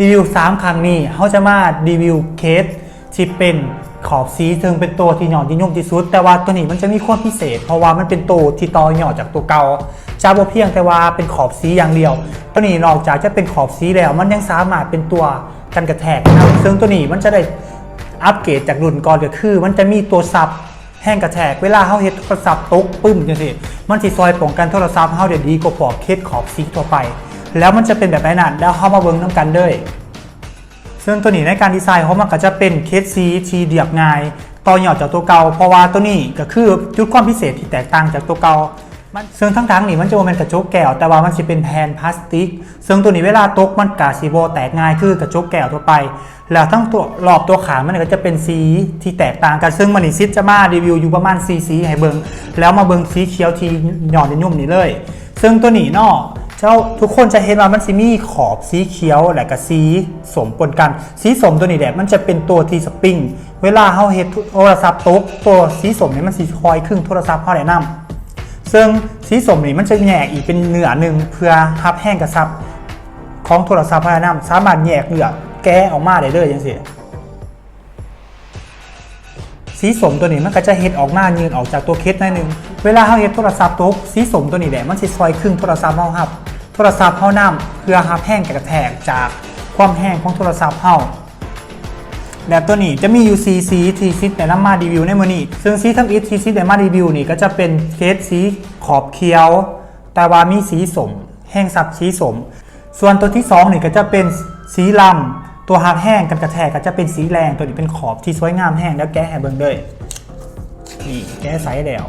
รีวิว3ครั้งนี้เขาจะมารีวิวเคสที่เป็นขอบสีซึ่งเป็นตัวที่หย่อนที่นุ่มที่สุด แต่ว่าตัวนี้มันจะมีความพิเศษ เพราะว่ามันเป็นตัวที่ต่อหย่อจากตัวเก่าจะบ่เพียงแต่ว่าเป็นขอบสีอย่างเดียว ตัวนี้นอกจากจะเป็นขอบสีแล้วมันยังสามารถเป็นตัวกันกระแทกนะซึ่งตัวนี้มันจะได้อัปเกรดจากรุ่นก่อนก็คือ มันจะมีตัวซับแห้งกระแทกเวลาเขาเฮ็ดโทรศัพท์ตกปึ้มจังซี่มันสิซอยป้องกันโทรศัพท์เฮาได้ดีกว่าพวกเคสขอบซีทั่วไป แล้วมันจะเป็นแบบไหนนั่นแล้วเฮามาเบิ่งนํกันเด้อ ซึ่งตัวนี้ในการดีไซน์เขามันก็จะเป็นเคสซีทีเดียบง่ายต่อยอดจากตัวเก่าเพราะว่าตัวนี้ก็คือจุดความพิเศษที่แตกต่างจากตัวเก่ามันซึ่งทั้งทั้งนี่มันจะบ่แม่นกระจกแก้วแต่ว่ามันสิเป็นแผ่นพลาสติก ซึ่งตัวนี้เวลาตกมันกาสิบ่แตกง่ายคือกระจกแก้วทั่วไป แล้วทั้งตัวรอบตัวขามันก็จะเป็นสีที่แตกต่างกันซึ่งมันนี่ซิดจะมารีวิวอยู่ประมาณสีสีให้เบิงแล้วมาเบิงสีเขียวที่หย่อนนุ่มนี่เลย ซึ่งตัวนี้นาะ เจ้าทุกคนจะเห็นว่ามันสิมีขอบสีเขียวและก็สีสมปนกัน สีสมตัวนี้แหละมันจะเป็นตัวที่สปริง เวลาเฮาเฮ็ดโทรศัพท์ตกตัวสีสมนี่มันสิคอยครึ่งโทรศัพท์เฮาได้นํซึ่งสีสมนี่มันจะแยกอีกเป็นเนื้อหนึ่งเพื่อฮับแห้งกระซับของโทรศัพท์พายน้ำสามารถแยกเหลือแก้ออกมาได้เลยยังสิสีสมตัวนี้มันก็จะเห็ดออกมายืนออกจากตัวเคสหน่อยหนึง เวลาเราเห็ดโทรศัพท์ตกสีสมตัวนี้แหละมันสิซอยครึ่งโทรศัพท์เฮาครับ รศัพท์เฮาน้ำเพื่อหับแห้งกับกระแทกจากความแห้งของโทรศัพท์เฮาแบบตัวนี้จะมี UCC ทีซิดในน้ำมารีวิวในมือนี้ซึ่งซีทัมอิททีซิดในมารีวิวนี่ก็จะเป็นเคสสีขอบเขียว แต่ว่ามีสีสม แห้งสับสีสม ส่วนตัวที่2นี่ก็จะเป็นสีลำตัวฮาร์ดแห้งกันกระแทกก็จะเป็นสีแรงตัวนี้เป็นขอบที่สวยงามแห้งแล้วแก้ให้เบิ่งเลยนี่แก้ไซส์แล้ว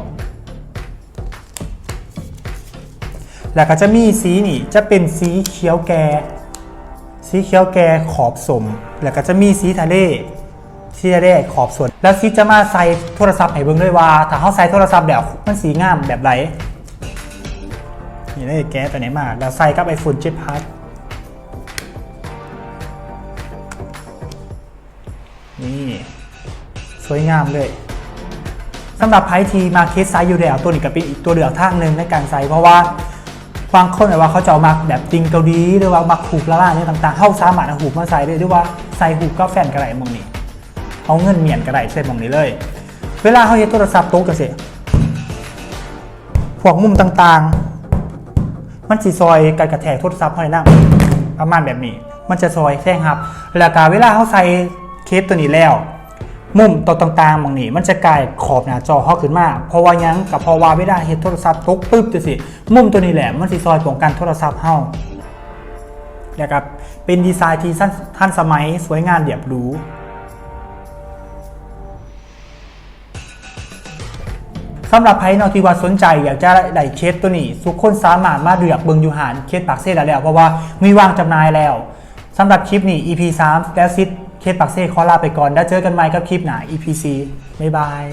แล้วก็จะมีสีนี่จะเป็นสีเขียวแก่ สีเขียวแก่ขอบสม แล้วก็จะมีสีทะเลสีทะเลขอบส่วน แล้วซีจะมาใส่โทรศัพท์ให้เบิ่งด้วยว่า ถ้าเขาใส่โทรศัพท์แบบมันสีงามแบบไรนี่ได้แก้ตัวไหนมาแล้วใส่กับไอโฟนเจ็ดพัทนี่สวยงามเลยสำหรับไพทีมาเคสไซส์อยู่แล้วตัวนี้ก็เป็นอีกตัวเลือกทางหนึ่งในการใส่เพราะว่า บางคนแบบว่าเขาจะเอามาแบบติงเกาหลีหรือว่ามาหูกละล่าเนี่ยต่างๆเข้าสามารถเอาหูมาใส่ได้หรือว่าใส่หูก็แฟนกระไรมองนี่เอาเงินเหมียนกระไรใส่มองนี้เลย เวลาเขาเฮ็ดโทรศัพท์โต๊ะกันสิพวกมุมต่างๆ มันสีซอยการกระแทกโทรศัพท์เขาเลยนะประมาณแบบนี้ มันจะซอยแท่งครับ แล้วก็เวลาเขาใส่เคสตัวนี้แล้ว มุมตัวต่างๆมองนี่มันจะกลายขอบหน้าจอเขาขึ้นมาเพราะว่ายังกับเพราะว่าเวลาเฮ็ดโทรศัพท์ตกปึ๊บจะสิมุมตัวนี้แหละมันสิซอยป้องกันโทรศัพท์เฮาแล้วก็เป็นดีไซน์ที่ทันทันสมัยสวยงามเรียบหรูสำหรับไพ่นอที่ว่าสนใจอยากจะได้เคสตัวนี้ทุกคนสามารถมาเลือกเบิงอยู่หานเคสปากเซ่ได้แล้ว เพราะว่ามีวางจำหน่ายแล้วสำหรับคลิปนี้ EP 3แล้วซิด เคสปักเซ่ขอลาไปก่อน แล้วเจอกันใหม่กับคลิปหน้า EPC บ๊ายบาย